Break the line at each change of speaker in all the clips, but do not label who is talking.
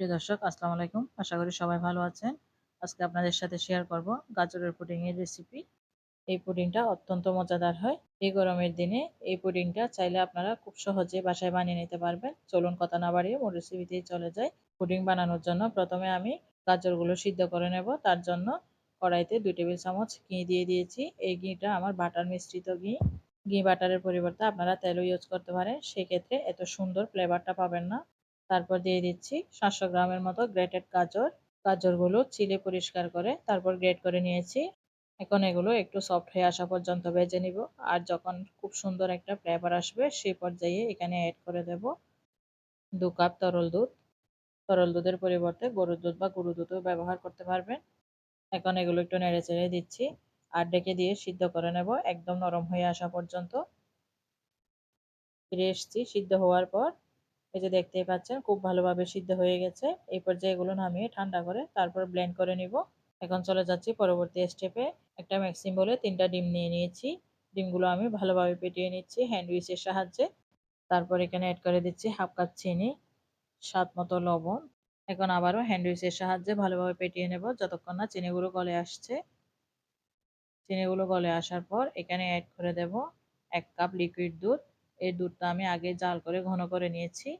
প্রিয় দর্শক, আসসালামু আলাইকুম। আশা করি সবাই ভালো আছেন। আজকে আপনাদের সাথে শেয়ার করব গাজরের পুডিং এর রেসিপি এই পুডিংটা অত্যন্ত মজাদার হয়। এই গরমের দিনে এই পুডিংটা চাইলে আপনারা খুব সহজে বাসায় বানিয়ে নিতে পারবেন। চলুন কথা না বাড়িয়ে মূল রেসিপিতেই চলে যায় পুডিং বানানোর জন্য প্রথমে আমি গাজরগুলো সিদ্ধ করে নেব। তার জন্য কড়াইতে দুই টেবিল চামচ ঘি দিয়ে দিয়েছি। এই ঘিটা আমার বাটার মিশ্রিত ঘি। ঘি বাটারের পরিবর্তে আপনারা তেলও ইউজ করতে পারেন। সেক্ষেত্রে এত সুন্দর ফ্লেভারটা পাবেন না। তারপর দিয়ে দিচ্ছি সাতশো গ্রামের মতো গ্রেটেড গাজর। গাজরগুলো চিলে পরিষ্কার করে তারপর গ্রেট করে নিয়েছি। এখন এগুলো একটু সফট হয়ে আসা পর্যন্ত ভেজে নিব। আর যখন খুব সুন্দর একটা ফ্লেভার আসবে সেই পর্যায়ে এখানে অ্যাড করে দেব দু কাপ তরল দুধ। তরল দুধের পরিবর্তে গরুর দুধ বা গরু দুধও ব্যবহার করতে পারবেন। এখন এগুলো একটু নেড়ে চেড়ে দিচ্ছি আর ডেকে দিয়ে সিদ্ধ করে নেব একদম নরম হয়ে আসা পর্যন্ত। ফিরে এসছি সিদ্ধ হওয়ার পর এই যে দেখতেই পাচ্ছেন, খুব ভালোভাবে সিদ্ধ হয়ে গেছে। এই পর্যায়ে এগুলো নামিয়ে ঠান্ডা করে তারপর ব্লেন্ড করে নিব। এখন চলে যাচ্ছি পরবর্তী স্টেপে একটা ম্যাক্সিম বলে তিনটা ডিম নিয়ে নিয়েছি। ডিমগুলো আমি ভালোভাবে পেটিয়ে নিচ্ছি হ্যান্ড উইচের সাহায্যে। তারপর এখানে অ্যাড করে দিচ্ছি হাফ কাপ চিনি, স্বাদ মতো লবণ। এখন আবারও হ্যান্ড উইচের সাহায্যে ভালোভাবে পেটিয়ে নেব যতক্ষণ না চিনিগুলো গলে আসছে। চিনিগুলো গলে আসার পর এখানে অ্যাড করে দেব এক কাপ লিকুইড দুধ। এই দুধটা আমি আগে জাল করে ঘন করে নিয়েছি।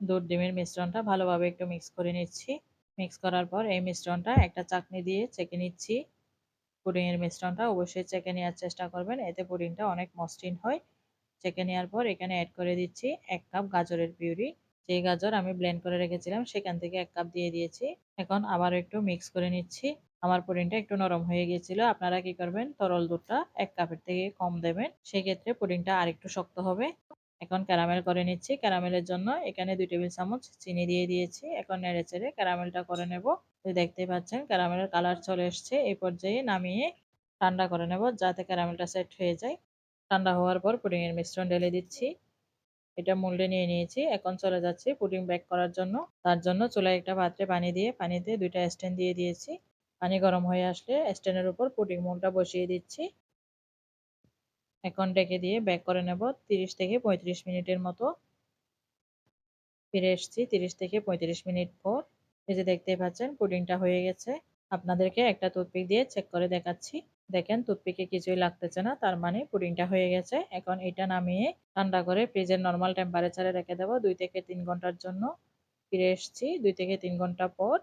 দুধ, ডিমের মিশ্রণটা ভালোভাবে একটু মিক্স করে নিচ্ছি। মিক্স করার পর এই মিশ্রণটা একটা চাকনি দিয়ে চেকে নিচ্ছি। পুডিংয়ের মিশ্রণটা অবশ্যই চেকে নেওয়ার চেষ্টা করবেন, এতে পুডিংটা অনেক মসৃণ হয়। চেকে নেওয়ার পর এখানে অ্যাড করে দিচ্ছি এক কাপ গাজরের পিউরি। যেই গাজর আমি ব্লেন্ড করে রেখেছিলাম, সেখান থেকে এক কাপ দিয়ে দিয়েছি। এখন আবার একটু মিক্স করে নিচ্ছি। আমার পুডিংটা একটু নরম হয়ে গিয়েছিল, আপনারা কি করবেন? তরল দুধটা এক কাপের থেকে কম দেবেন। সেক্ষেত্রে পুডিংটা আরেকটু শক্ত হবে। এখন ক্যারামেল করে নিচ্ছি। ক্যারামেলের জন্য এখানে দুই টেবিল চামচ চিনি দিয়ে দিয়েছি। এখন নেড়ে চেড়ে ক্যারামেলটা করে নেব। দেখতে পাচ্ছেন ক্যারামেলের কালার চলে এসছে। এই পর্যায়ে নামিয়ে ঠান্ডা করে নেব যাতে ক্যারামেলটা সেট হয়ে যায়। ঠান্ডা হওয়ার পর পুডিংয়ের মিশ্রণ ঢেলে দিচ্ছি। এটা মোল্ডে নিয়ে নিয়েছি। এখন চলে যাচ্ছি পুডিং ব্যাক করার জন্য। তার জন্য চুলায় একটা পাত্রে পানি দিয়ে, পানিতে দুইটা স্ট্যান্ড দিয়ে দিয়েছি। পানি গরম হয়ে আসলে স্ট্যান্ডের উপর পুডিং মোলটা বসিয়ে দিচ্ছি। এখন ডেকে দিয়ে ব্যাক করে নেব তিরিশ থেকে পঁয়ত্রিশ মিনিটের মতো। ফিরে এসছি তিরিশ থেকে পঁয়ত্রিশ মিনিট পর। এই যে দেখতেই পাচ্ছেন, পুডিংটা হয়ে গেছে। আপনাদেরকে একটা টুথপিক দিয়ে চেক করে দেখাচ্ছি। দেখেন, টুথপিকে কিছুই লাগতেছে না, তার মানে পুডিংটা হয়ে গেছে। এখন এটা নামিয়ে ঠান্ডা করে ফ্রিজের নর্মাল টেম্পারেচারে রেখে দেবো দুই থেকে তিন ঘণ্টার জন্য। ফিরে এসছি দুই থেকে তিন ঘণ্টা পর।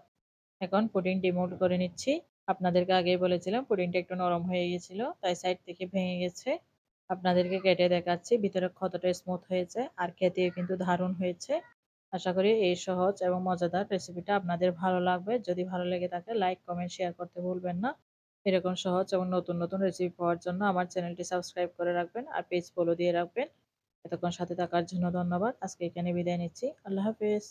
এখন পুডিং ডিমোল্ড করে নিচ্ছি। আপনাদেরকে আগেই বলেছিলাম, পুডিংটা একটু নরম হয়ে গেছিল, তাই সাইড থেকে ভেঙে গেছে। আপনাদেরকে কেটে দেখাচ্ছি। ভিতরে কতটা স্মুথ হয়েছে আর খেতেও কিন্তু দারুণ হয়েছে। আশা করি এই সহজ এবং মজাদার রেসিপিটা আপনাদের ভালো লাগবে। যদি ভালো লেগে থাকে লাইক কমেন্ট শেয়ার করতে ভুলবেন না। এরকম সহজ এবং নতুন নতুন রেসিপি পাওয়ার জন্য আমার চ্যানেলটি সাবস্ক্রাইব করে রাখবেন আর পেজ ফলো দিয়ে রাখবেন। এতক্ষণ সাথে থাকার জন্য ধন্যবাদ। আজকে এখানে বিদায় নিচ্ছি। আল্লাহ হাফেজ।